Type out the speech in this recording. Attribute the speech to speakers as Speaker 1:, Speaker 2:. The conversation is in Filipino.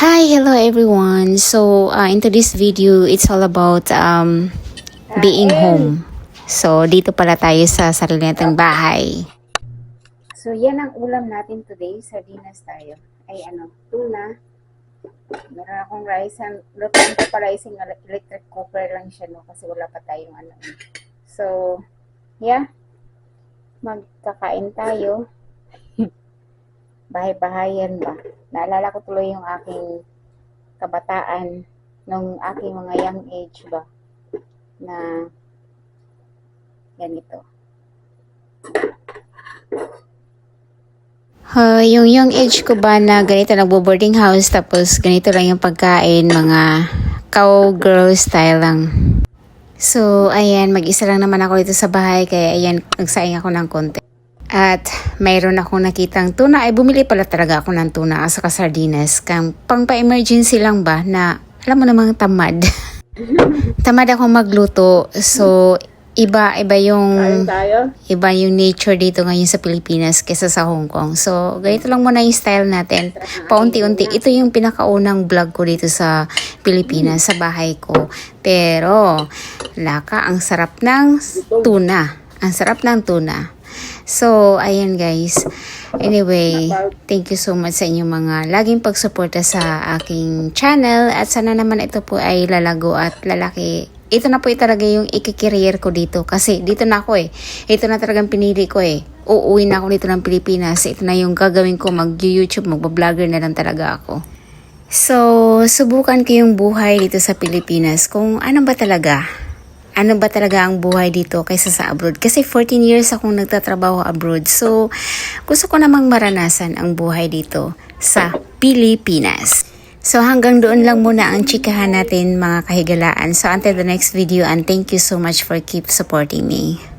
Speaker 1: Hi, hello everyone. So, uh, into this video, it's all about um, being home. So, dito pala tayo sa sarili nating bahay.
Speaker 2: So, yan ang ulam natin today. Sardinas tayo. Ay, ano, tuna. Meron akong rice. and Lutuin ko pa rice electric cooker lang siya, no? Kasi wala pa tayong ano. So, yeah. Magkakain tayo. Bahay-bahayan ba? Naalala ko tuloy yung aking kabataan nung aking mga young age ba na ganito.
Speaker 1: Uh, yung young age ko ba na ganito nagbo-boarding house tapos ganito lang yung pagkain, mga cowgirl style lang. So, ayan, mag-isa lang naman ako dito sa bahay kaya ayan, nagsaing ako ng konti. At mayroon akong nakitang tuna. Ay, bumili pala talaga ako ng tuna at saka sardinas. Kang pang pa-emergency lang ba na, alam mo namang tamad. tamad ako magluto. So, iba, iba yung... Iba yung nature dito ngayon sa Pilipinas kesa sa Hong Kong. So, ganito lang muna yung style natin. Paunti-unti. Ito yung pinakaunang vlog ko dito sa Pilipinas, sa bahay ko. Pero, laka, ang sarap ng tuna. Ang sarap ng tuna. So, ayan guys. Anyway, thank you so much sa inyong mga laging pagsuporta sa aking channel. At sana naman ito po ay lalago at lalaki ito na po talaga yung ikikirier ko dito kasi dito na ako eh. Ito na talagang pinili ko eh. Uuwi na ako dito ng Pilipinas. Ito na yung gagawin ko. Mag-YouTube, magbablogger na lang talaga ako. So, subukan ko yung buhay dito sa Pilipinas kung ano ba talaga. Ano ba talaga ang buhay dito kaysa sa abroad? Kasi 14 years akong nagtatrabaho abroad. So, gusto ko namang maranasan ang buhay dito sa Pilipinas. So hanggang doon lang muna ang chikahan natin mga kahigalaan. So until the next video and thank you so much for keep supporting me.